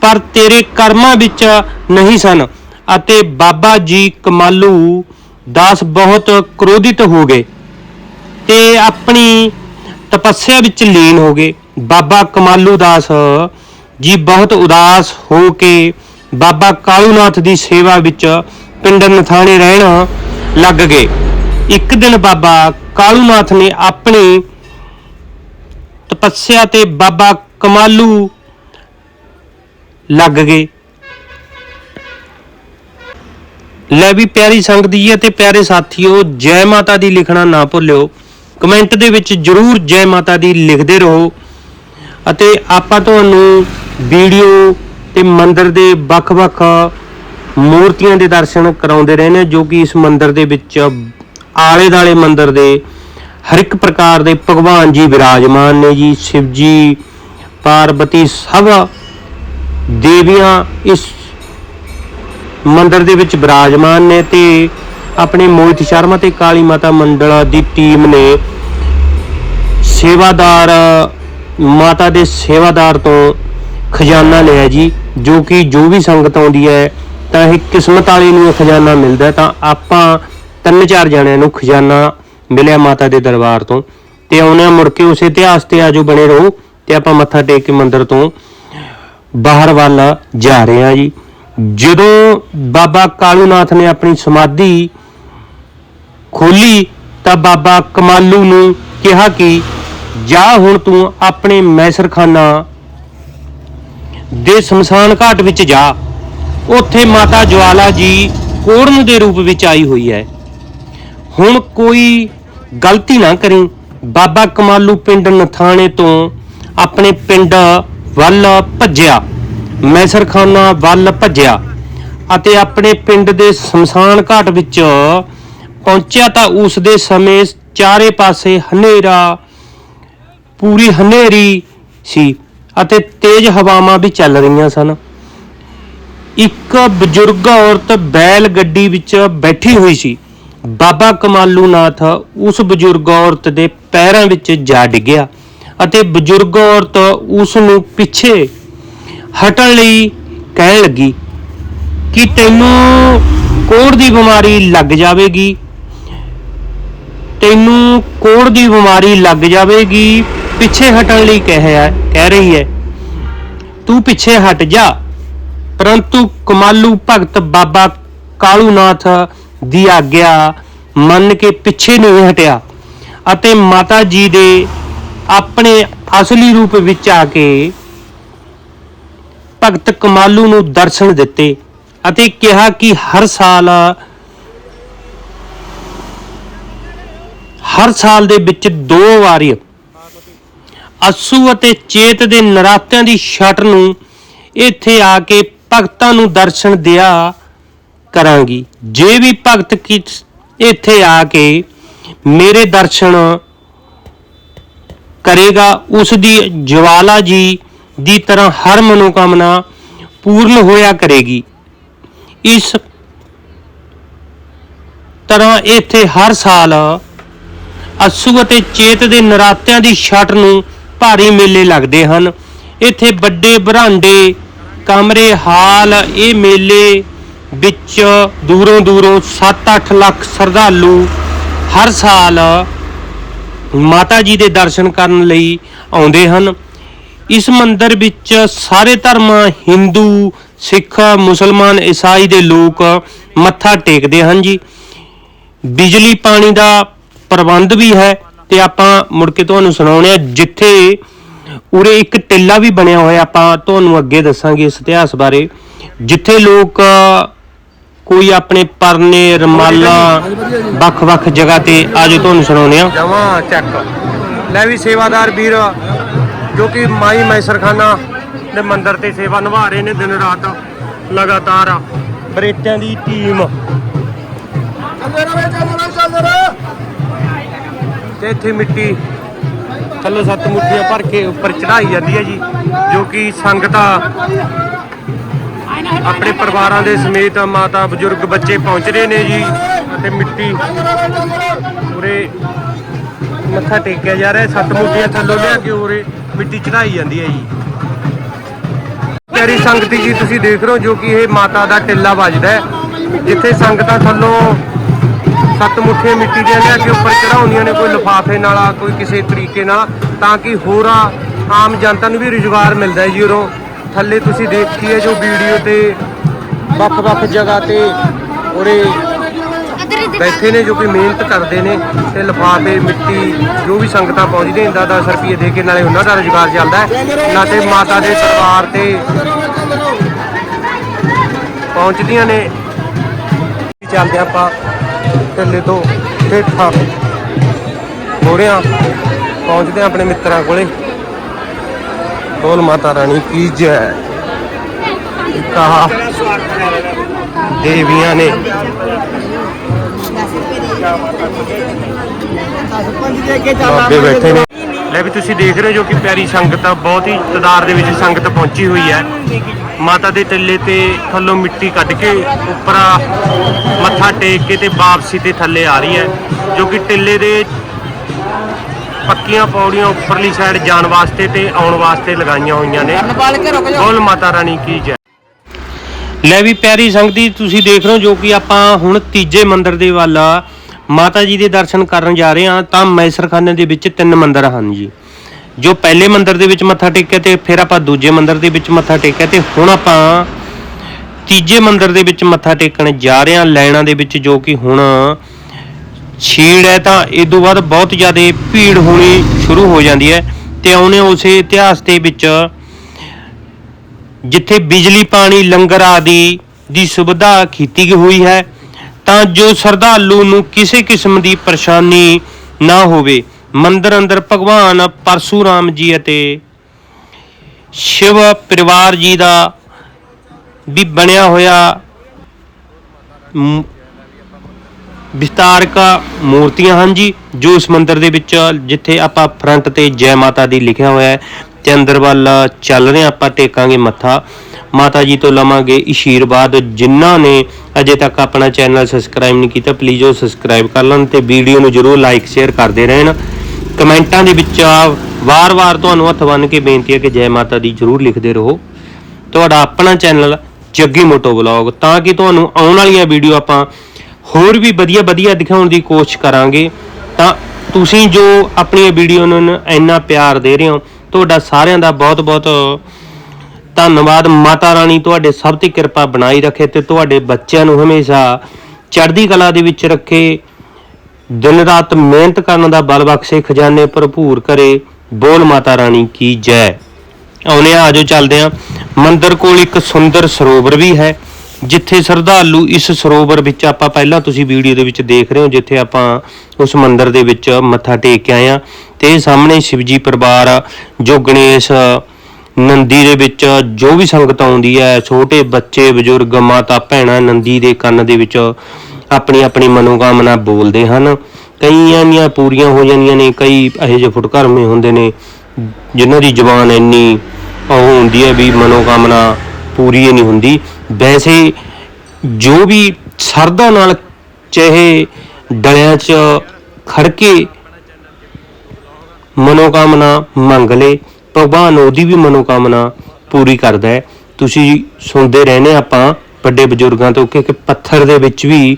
ਪਰ ਤੇਰੇ ਕਰਮਾਂ ਵਿੱਚ ਨਹੀਂ ਸਨ ਅਤੇ ਬਾਬਾ ਜੀ ਕਮਾਲੂ ਦਾਸ ਬਹੁਤ ਕ੍ਰੋਧਿਤ ਹੋ ਗਏ ਤੇ ਆਪਣੀ ਤਪੱਸਿਆ ਵਿੱਚ ਲੀਨ ਹੋ ਗਏ। ਬਾਬਾ ਕਮਾਲੂ ਦਾਸ ਜੀ ਬਹੁਤ ਉਦਾਸ ਹੋ ਕੇ ਬਾਬਾ ਕਾਲੂਨਾਥ ਦੀ ਸੇਵਾ ਵਿੱਚ ਪਿੰਡ ਨਥਾਣੇ ਰਹਿਣ ਲੱਗ ਗਏ। ਇੱਕ ਦਿਨ ਬਾਬਾ ਕਾਲੂਨਾਥ ਨੇ ਆਪਣੀ ਤਪੱਸਿਆ ਤੇ ਬਾਬਾ ਕਮਾਲੂ ਲੱਗ ਗਏ। ਲੈ ਵੀ ਪਿਆਰੀ ਸੰਗਤ ਜੀ ਅਤੇ ਪਿਆਰੇ ਸਾਥੀਓ, ਜੈ ਮਾਤਾ ਦੀ ਲਿਖਣਾ ਨਾ ਭੁੱਲਿਓ। ਕਮੈਂਟ ਦੇ ਵਿੱਚ ਜਰੂਰ ਜੈ ਮਾਤਾ ਦੀ ਲਿਖਦੇ ਰਹੋ ਅਤੇ ਆਪਾਂ ਤੁਹਾਨੂੰ ਵੀਡੀਓ ਤੇ ਮੰਦਰ ਦੇ ਵੱਖ-ਵੱਖ ਮੂਰਤੀਆਂ ਦੇ ਦਰਸ਼ਨ ਕਰਾਉਂਦੇ ਰਹੇ ਨੇ ਜੋ ਕਿ ਇਸ ਮੰਦਿਰ ਦੇ ਵਿੱਚ ਆਲੇ ਦਾਲੇ ਮੰਦਿਰ ਦੇ ਹਰ ਇੱਕ ਪ੍ਰਕਾਰ ਦੇ ਭਗਵਾਨ ਜੀ ਵਿਰਾਜਮਾਨ ਨੇ ਜੀ। ਸ਼ਿਵ ਜੀ, ਪਾਰਬਤੀ ਸਭ ਦੇਵੀਆਂ ਇਸ ਮੰਦਿਰ ਦੇ ਵਿੱਚ ਵਿਰਾਜਮਾਨ ਨੇ ਤੇ ਆਪਣੇ ਮੋਹਿਤ ਸ਼ਰਮਾ ਤੇ ਕਾਲੀ ਮਾਤਾ ਮੰਡਲ ਦੀ ਟੀਮ ਨੇ ਸੇਵਾਦਾਰ, ਮਾਤਾ ਦੇ ਸੇਵਾਦਾਰ ਤੋਂ ਖਜ਼ਾਨਾ ਲਿਆ ਜੀ, ਜੋ ਕਿ ਜੋ ਵੀ ਸੰਗਤ ਆਉਂਦੀ ਹੈ ਤਾਂ ਇਹ ਕਿਸਮਤ ਵਾਲੀ ਨੂੰ ਖਜ਼ਾਨਾ ਮਿਲਦਾ ਤਾਂ ਆਪਾਂ ਤਿੰਨ ਚਾਰ ਜਣਿਆਂ ਨੂੰ ਖਜ਼ਾਨਾ ਮਿਲਿਆ ਮਾਤਾ ਦੇ ਦਰਬਾਰ ਤੋਂ ਤੇ ਆਉਣੇ ਮੁੜ ਕੇ ਉਸ ਇਤਿਹਾਸ ਤੇ ਆਜੋ ਬਣੇ ਰਹੋ ਤੇ ਆਪਾਂ ਮੱਥਾ ਟੇਕ ਕੇ ਮੰਦਿਰ ਤੋਂ ਬਾਹਰ ਵੱਲ ਜਾ ਰਹੇ ਹਾਂ ਜੀ। ਜਦੋਂ ਬਾਬਾ ਕਾਲੂਨਾਥ ਨੇ ਆਪਣੀ ਸਮਾਧੀ ਖੋਲੀ ਤਾਂ ਬਾਬਾ ਕਮਾਲੂ ਨੂੰ ਕਿਹਾ ਕਿ ਜਾ ਹੁਣ ਤੂੰ ਆਪਣੇ ਮੈਸਰਖਾਨਾ ਦੇ ਸ਼ਮਸ਼ਾਨ ਘਾਟ ਵਿੱਚ ਜਾ। ਉੱਥੇ ਮਾਤਾ ਜਵਾਲਾ ਜੀ ਕੋੜਨ ਦੇ ਰੂਪ ਵਿੱਚ ਆਈ ਹੋਈ ਹੈ। ਹੁਣ ਕੋਈ ਗਲਤੀ ਨਾ ਕਰੀ, ਬਾਬਾ ਕਮਾਲੂ ਪਿੰਡ ਨਥਾਣੇ ਤੋਂ ਆਪਣੇ ਪਿੰਡ ਵੱਲ ਭੱਜਿਆ। ਮੈਸਰਖਾਨਾ ਵੱਲ ਭੱਜਿਆ ਅਤੇ ਆਪਣੇ ਪਿੰਡ ਦੇ ਸ਼ਮਸ਼ਾਨ ਘਾਟ ਵਿੱਚ ਪਹੁੰਚਿਆ ਤਾਂ ਉਸ ਦੇ ਸਮੇਂ ਚਾਰੇ ਪਾਸੇ ਹਨੇਰਾ, ਪੂਰੀ ਹਨੇਰੀ ਸੀ ਅਤੇ ਤੇਜ਼ ਹਵਾਵਾਂ ਵੀ ਚੱਲ ਰਹੀਆਂ ਸਨ। ਇੱਕ ਬਜ਼ੁਰਗ ਔਰਤ ਬੈਲ ਗੱਡੀ ਵਿੱਚ ਬੈਠੀ ਹੋਈ ਸੀ। ਬਾਬਾ ਕਮਾਲੂ ਨਾਥ ਉਸ ਬਜ਼ੁਰਗ ਔਰਤ ਦੇ ਪੈਰਾਂ ਵਿੱਚ ਜਾ ਡਿੱਗਿਆ ਅਤੇ ਬਜ਼ੁਰਗ ਔਰਤ ਉਸ ਨੂੰ ਪਿੱਛੇ ਹਟਣ ਲਈ ਕਹਿਣ ਲੱਗੀ ਕਿ ਤੈਨੂੰ ਕੋੜ ਦੀ ਬਿਮਾਰੀ ਲੱਗ ਜਾਵੇਗੀ। ਤੈਨੂੰ ਕੋੜ ਦੀ ਬਿਮਾਰੀ ਲੱਗ ਜਾਵੇਗੀ। ਪਿੱਛੇ ਹਟਣ ਲਈ ਕਹਿਆ ਕਹਿ ਰਹੀ ਹੈ। ਤੂੰ ਪਿੱਛੇ ਹਟ ਜਾ। ਪਰੰਤੂ ਕਮਾਲੂ ਭਗਤ ਬਾਬਾ ਕਾਲੂਨਾਥ ਦੀ ਆਗਿਆ ਮੰਨ ਕੇ ਪਿੱਛੇ ਨਹੀਂ ਹਟਿਆ ਅਤੇ ਮਾਤਾ ਜੀ ਦੇ ਆਪਣੇ ਅਸਲੀ ਰੂਪ ਵਿੱਚ ਆ ਕੇ ਭਗਤ ਕਮਾਲੂ ਨੂੰ ਦਰਸ਼ਨ ਦਿੱਤੇ ਅਤੇ ਕਿਹਾ ਕਿ ਹਰ ਸਾਲ ਹਰ ਸਾਲ ਦੇ ਵਿੱਚ ਦੋ ਵਾਰੀ ਅਸੂ ਅਤੇ ਚੇਤ ਦੇ ਨਰਾਤਿਆਂ ਦੀ ਛਟ ਨੂੰ ਇੱਥੇ ਆ ਕੇ ਭਗਤਾਂ ਨੂੰ ਦਰਸ਼ਨ ਦਿਆ ਕਰਾਂਗੀ। ਜੇ ਵੀ ਭਗਤ ਕੀ ਇੱਥੇ ਆ ਕੇ ਮੇਰੇ ਦਰਸ਼ਨ ਕਰੇਗਾ, ਉਸ ਦੀ ਜਵਾਲਾ ਜੀ ਦੀ ਤਰ੍ਹਾਂ ਹਰ ਮਨੋਕਾਮਨਾ ਪੂਰਨ ਹੋਇਆ ਕਰੇਗੀ। ਇਸ ਤਰ੍ਹਾਂ ਇੱਥੇ ਹਰ ਸਾਲ ਅਸੂ ਅਤੇ ਚੇਤ ਦੇ ਨਰਾਤਿਆਂ ਦੀ ਛਟ ਨੂੰ ਭਾਰੀ ਮੇਲੇ ਲੱਗਦੇ ਹਨ। ਇੱਥੇ ਵੱਡੇ ਬਰਾਂਡੇ ਕਮਰੇ ਹਾਲ, ਇਹ ਮੇਲੇ ਵਿੱਚ ਦੂਰੋਂ ਦੂਰੋਂ 7-8 ਲੱਖ ਸ਼ਰਧਾਲੂ ਹਰ ਸਾਲ ਮਾਤਾ ਜੀ ਦੇ ਦਰਸ਼ਨ ਕਰਨ ਲਈ ਆਉਂਦੇ ਹਨ। ਇਸ ਮੰਦਿਰ ਵਿੱਚ ਸਾਰੇ ਧਰਮ, ਹਿੰਦੂ, ਸਿੱਖ, ਮੁਸਲਮਾਨ, ਈਸਾਈ ਦੇ ਲੋਕ ਮੱਥਾ ਟੇਕਦੇ ਹਨ ਜੀ। ਬਿਜਲੀ ਪਾਣੀ ਦਾ ਪ੍ਰਬੰਧ ਵੀ ਹੈ ਤੇ ਆਪਾਂ ਮੁੜ ਕੇ ਤੁਹਾਨੂੰ ਸੁਣਾਉਣੇ ਆ, ਜਿੱਥੇ ਉਰੇ ਇੱਕ ਟਿੱਲਾ ਵੀ ਬਣਿਆ ਹੋਇਆ, ਆਪਾਂ ਤੁਹਾਨੂੰ ਅੱਗੇ ਦੱਸਾਂਗੇ ਇਸ ਇਤਿਹਾਸ ਬਾਰੇ, ਜਿੱਥੇ ਲੋਕ ਕੋਈ ਆਪਣੇ ਪਰਨੇ, ਰਮਾਲਾ, ਵੱਖ-ਵੱਖ ਜਗ੍ਹਾ ਤੇ ਆਜੋ ਤੁਹਾਨੂੰ ਸੁਣਾਉਣੇ ਆ ਜਮਾ ਚੱਕ ਲੈ ਵੀ ਸੇਵਾਦਾਰ ਵੀਰ, ਜੋ ਕਿ ਮਾਈ ਮੈਸਰਖਾਨਾ ਦੇ ਮੰਦਿਰ ਤੇ ਸੇਵਾ ਨਿਭਾ ਰਹੇ ਨੇ ਦਿਨ ਰਾਤ, ਲਗਾਤਾਰ ਬਰੇਟਿਆਂ ਦੀ ਟੀਮ। ਤੇ ਇੱਥੇ ਮਿੱਟੀ ਥੱਲੋਂ ਸੱਤ ਮੁੱਠੀਆਂ ਭਰ ਕੇ ਉੱਪਰ ਚੜਾਈ ਜਾਂਦੀ ਹੈ ਜੀ, ਜੋ ਕਿ ਸੰਗਤਾਂ ਆਪਣੇ ਪਰਿਵਾਰਾਂ ਦੇ ਸਮੇਤ ਮਾਤਾ ਬਜ਼ੁਰਗ ਬੱਚੇ ਪਹੁੰਚ ਰਹੇ ਨੇ ਜੀ ਅਤੇ ਮਿੱਟੀ ਉਰੇ ਮੱਥਾ ਟੇਕਿਆ ਜਾ ਰਿਹਾ ਸੱਤ ਮੁੱਠੀਆਂ ਥੱਲੋਂ ਲਿਆ ਕੇ ਉਰੇ ਮਿੱਟੀ ਚੜਾਈ ਜਾਂਦੀ ਹੈ ਜੀ। ਪਿਆਰੀ ਸੰਗਤੀ ਜੀ, ਤੁਸੀਂ ਦੇਖ ਰਹੇ ਹੋ ਜੋ ਕਿ ਇਹ ਮਾਤਾ ਦਾ ਟਿੱਲਾ ਵੱਜਦਾ ਜਿੱਥੇ ਸੰਗਤਾਂ ਥੱਲੋਂ ਸੱਤ ਮੁੱਠੀਆਂ ਮਿੱਟੀ ਦੀਆਂ ਲਿਆ ਕੇ ਉੱਪਰ ਚੜਾਉਂਦੀਆਂ ਨੇ ਕੋਈ ਲਿਫਾਫੇ ਨਾਲ, ਕੋਈ ਕਿਸੇ ਤਰੀਕੇ ਨਾਲ, ਤਾਂ ਕਿ ਹੋਰਾਂ ਆਮ ਜਨਤਾ ਨੂੰ ਵੀ ਰੁਜ਼ਗਾਰ ਮਿਲਦਾ ਹੈ ਜੀ ਉਰੋਂ ਥੱਲੇ ਤੁਸੀਂ ਦੇਖੀਏ ਜੋ ਵੀਡੀਓ ਤੇ ਵੱਖ-ਵੱਖ ਜਗ੍ਹਾ ਤੇ ਉਰੇ ਬੈਠੇ ਨੇ ਜੋ ਕਿ ਮਿਹਨਤ ਕਰਦੇ ਨੇ ਤੇ ਲਿਫਾਫੇ, ਮਿੱਟੀ, ਜੋ ਵੀ ਸੰਗਤਾਂ ਪਹੁੰਚਦੇ ਨੇ 10 ਰੁਪਏ ਦੇ ਕੇ ਨਾਲੇ ਉਹਨਾਂ ਦਾ ਰੁਜ਼ਗਾਰ ਚੱਲਦਾ ਹੈ। ਨਾ ਤੇ ਮਾਤਾ ਦੇ ਦਰਬਾਰ ਤੇ ਪਹੁੰਚਦੀਆਂ ਨੇ। ਚੱਲਦੇ ਆਪਾਂ ਢੱਲੇ ਤੋਂ ਠੇਠਾ ਮੋੜਿਆਂ ਪਹੁੰਚਦੇ ਆਪਣੇ ਮਿੱਤਰਾਂ ਕੋਲੇ। ਬੋਲ ਮਾਤਾ ਰਾਣੀ, ਕੀ ਜੈ? ਇੱਕ ਦੇਵੀਆਂ ਨੇ। ਬਾਬੇ ਬੈਠੇ ਨੇ। ਲੈ ਵੀ ਤੁਸੀਂ ਦੇਖ ਰਹੇ ਹੋ ਜੋ ਕਿ ਪਿਆਰੀ ਸੰਗਤ ਆ ਬਹੁਤ ਹੀ ਤਦਾਰ ਦੇ ਵਿੱਚ ਸੰਗਤ ਪਹੁੰਚੀ ਹੋਈ ਹੈ। ਮਾਤਾ ਦੇ ਟਿੱਲੇ ਤੇ ਥੱਲੋਂ ਮਿੱਟੀ ਕੱਢ ਕੇ ਉੱਪਰ ਮੱਥਾ ਟੇਕ ਕੇ ਤੇ ਵਾਪਸੀ ਤੇ ਥੱਲੇ ਆ ਰਹੀ ਹੈ ਜੋ ਕਿ ਟਿੱਲੇ ਦੇ ਪੱਕੀਆਂ ਪੌੜੀਆਂ ਉੱਪਰਲੀ ਸਾਈਡ ਜਾਣ ਵਾਸਤੇ ਤੇ ਆਉਣ ਵਾਸਤੇ ਲਗਾਈਆਂ ਹੋਈਆਂ ਨੇ। ਬੋਲ ਮਾਤਾ ਰਾਣੀ ਕੀ ਜੈ। ਲੈ ਵੀ ਪਿਆਰੀ ਸੰਗਤੀ ਤੁਸੀਂ ਦੇਖ ਰਹੇ ਹੋ ਜੋ ਕਿ ਆਪਾਂ ਹੁਣ ਤੀਜੇ ਮੰਦਿਰ ਦੇ ਵੱਲ ਮਾਤਾ ਜੀ ਦੇ ਦਰਸ਼ਨ ਕਰਨ ਜਾ ਰਹੇ ਹਾਂ, ਤਾਂ ਮੈਸਰਖਾਨੇ ਦੇ ਵਿੱਚ ਤਿੰਨ ਮੰਦਿਰ ਹਨ ਜੀ। ਜੋ ਪਹਿਲੇ ਮੰਦਿਰ ਦੇ ਵਿੱਚ ਮੱਥਾ ਟੇਕਿਆ ਤੇ ਫਿਰ ਆਪਾਂ ਦੂਜੇ ਮੰਦਿਰ ਦੇ ਵਿੱਚ ਮੱਥਾ ਟੇਕਿਆ ਤੇ ਹੁਣ ਆਪਾਂ ਤੀਜੇ ਮੰਦਿਰ ਦੇ ਵਿੱਚ ਮੱਥਾ ਟੇਕਣ ਜਾ ਰਹੇ ਹਾਂ ਲੈਣਾ ਦੇ ਵਿੱਚ ਜੋ ਕਿ ਹੁਣ ਛੀੜ ਹੈ ਤਾਂ ਇਸ ਤੋਂ ਬਾਅਦ ਬਹੁਤ ਜ਼ਿਆਦਾ ਭੀੜ ਹੋਣੀ ਸ਼ੁਰੂ ਹੋ ਜਾਂਦੀ ਹੈ ਤੇ ਆਉਣੇ ਉਸੇ ਇਤਿਹਾਸ ਦੇ ਵਿੱਚ ਜਿੱਥੇ ਬਿਜਲੀ, ਪਾਣੀ, ਲੰਗਰ ਆਦਿ ਦੀ ਸੁਵਿਧਾ ਕੀਤੀ ਗਈ ਹੋਈ ਹੈ। ਤਾਂ ਜੋ ਸ਼ਰਧਾਲੂ ਨੂੰ ਕਿਸੇ ਕਿਸਮ ਦੀ ਪਰੇਸ਼ਾਨੀ ਨਾ ਹੋਵੇ। ਮੰਦਰ ਅੰਦਰ ਭਗਵਾਨ ਪਰਸ਼ੂਰਾਮ ਜੀ ਅਤੇ ਸ਼ਿਵ ਪਰਿਵਾਰ ਜੀ ਦਾ ਵੀ ਬਣਿਆ ਹੋਇਆ ਮ- ਵਿਸਤਾਰਕ ਮੂਰਤੀਆਂ ਹਨ ਜੀ, ਜੋ ਇਸ ਮੰਦਿਰ ਦੇ ਵਿੱਚ ਜਿੱਥੇ ਆਪਾਂ ਫਰੰਟ ਤੇ ਜੈ ਮਾਤਾ ਦੀ ਲਿਖਿਆ ਹੋਇਆ ਹੈ। ਤੇ ਅੰਦਰ ਵੱਲ ਚੱਲ ਰਹੇ ਆਪਾਂ ਟੇਕਾਂਗੇ ਮੱਥਾ। ਮਾਤਾ ਜੀ ਤੋਂ ਲਵਾਂਗੇ ਆਸ਼ੀਰਵਾਦ ਜਿਨ੍ਹਾਂ ਨੇ ਅਜੇ ਤੱਕ ਆਪਣਾ ਚੈਨਲ ਸਬਸਕ੍ਰਾਈਬ ਨਹੀਂ ਕੀਤਾ ਪਲੀਜ਼ ਉਹ ਸਬਸਕ੍ਰਾਈਬ ਕਰ ਲੈਣ ਤੇ ਵੀਡੀਓ ਨੂੰ ਜਰੂਰ ਲਾਈਕ ਸ਼ੇਅਰ ਕਰਦੇ ਰਹਿਣ। ਕਮੈਂਟਾਂ ਦੇ ਵਿੱਚ ਵਾਰ-ਵਾਰ ਤੁਹਾਨੂੰ ਹੱਥ ਬੰਨ੍ਹ ਕੇ ਬੇਨਤੀ ਹੈ ਕਿ ਜੈ ਮਾਤਾ ਦੀ ਜਰੂਰ ਲਿਖਦੇ ਰਹੋ। ਤੁਹਾਡਾ ਆਪਣਾ ਚੈਨਲ, ਜੱਗੀ ਮੋਟੋ ਵਲੌਗ, ਤਾਂ ਕਿ ਤੁਹਾਨੂੰ ਆਉਣ ਵਾਲੀਆਂ ਵੀਡੀਓ ਆਪਾਂ ਹੋਰ ਵੀ ਵਧੀਆ ਵਧੀਆ ਦਿਖਾਉਣ ਦੀ ਕੋਸ਼ਿਸ਼ ਕਰਾਂਗੇ। ਤਾਂ ਤੁਸੀਂ ਜੋ ਆਪਣੀਆਂ ਵੀਡੀਓ ਨੂੰ ਇੰਨਾ ਪਿਆਰ ਦੇ ਰਹੇ ਹੋ ਤੁਹਾਡਾ ਸਾਰਿਆਂ ਦਾ ਬਹੁਤ ਬਹੁਤ ਧੰਨਵਾਦ। ਮਾਤਾ ਰਾਣੀ, ਤੁਹਾਡੇ ਸਭ ਤੇ ਕਿਰਪਾ ਬਣਾਈ ਰੱਖੇ ਤੇ ਤੁਹਾਡੇ ਬੱਚਿਆਂ ਨੂੰ ਹਮੇਸ਼ਾ ਚੜ੍ਹਦੀ ਕਲਾ ਦੇ ਵਿੱਚ ਰੱਖੇ। ਦਿਨ ਰਾਤ ਮਿਹਨਤ ਕਰਨ ਦਾ ਬਲ ਬਖਸ਼ੇ, ਖਜ਼ਾਨੇ ਭਰਪੂਰ ਕਰੇ। ਬੋਲ ਮਾਤਾ ਰਾਣੀ ਕੀ ਜੈ। ਆਉਨੇ ਆ, ਆਜੋ ਚੱਲਦੇ ਆ। ਮੰਦਿਰ ਕੋਲ ਇੱਕ ਸੁੰਦਰ ਸਰੋਵਰ ਵੀ ਹੈ। ਜਿੱਥੇ ਸ਼ਰਧਾਲੂ ਇਸ ਸਰੋਵਰ ਵਿੱਚ ਆਪਾਂ ਪਹਿਲਾਂ ਤੁਸੀਂ ਵੀਡੀਓ ਦੇ ਵਿੱਚ ਦੇਖ ਰਹੇ ਹੋ ਜਿੱਥੇ ਆਪਾਂ ਉਸ ਮੰਦਿਰ ਦੇ ਵਿੱਚ ਮੱਥਾ ਟੇਕ ਕੇ ਆਏ ਆ ਤੇ ਸਾਹਮਣੇ ਸ਼ਿਵਜੀ ਪਰਿਵਾਰ ਆ, ਜੋ ਗਣੇਸ਼ ਨੰਦੀ ਦੇ ਵਿੱਚ ਜੋ ਵੀ ਸੰਗਤ ਆਉਂਦੀ ਹੈ ਛੋਟੇ ਬੱਚੇ ਬਜ਼ੁਰਗ ਮਾਤਾ ਭੈਣਾਂ ਨੰਦੀ ਦੇ ਕੰਨ ਦੇ ਵਿੱਚ ਆਪਣੀ ਆਪਣੀ ਮਨੋਕਾਮਨਾ ਬੋਲਦੇ ਹਨ। ਕਈਆਂ ਦੀਆਂ ਪੂਰੀਆਂ ਹੋ ਜਾਂਦੀਆਂ ਨੇ ਕਈ ਇਹੋ ਜਿਹੇ ਫੁਟਕਰਮੇ ਹੁੰਦੇ ਨੇ ਜਿਨ੍ਹਾਂ ਦੀ ਜ਼ੁਬਾਨ ਇੰਨੀ ਉਹ ਹੁੰਦੀ ਹੈ ਵੀ ਮਨੋਕਾਮਨਾ ਪੂਰੀ ਨਹੀਂ ਹੁੰਦੀ। ਵੈਸੇ ਜੋ ਵੀ ਸਰਦਾ ਨਾਲ ਚਾਹੇ ਡਲਿਆਂ 'ਚ ਖੜ ਕੇ ਮਨੋਕਾਮਨਾ ਮੰਗ ਲੇ, ਭਗਵਾਨ ਉਹਦੀ ਵੀ ਮਨੋਕਾਮਨਾ ਪੂਰੀ ਕਰਦਾ ਹੈ ਤੁਸੀਂ ਸੁਣਦੇ ਰਹਿੰਦੇ ਆਪਾਂ ਵੱਡੇ ਬਜ਼ੁਰਗਾਂ ਤੋਂ ਕਿ ਪੱਥਰ ਦੇ ਵਿੱਚ ਵੀ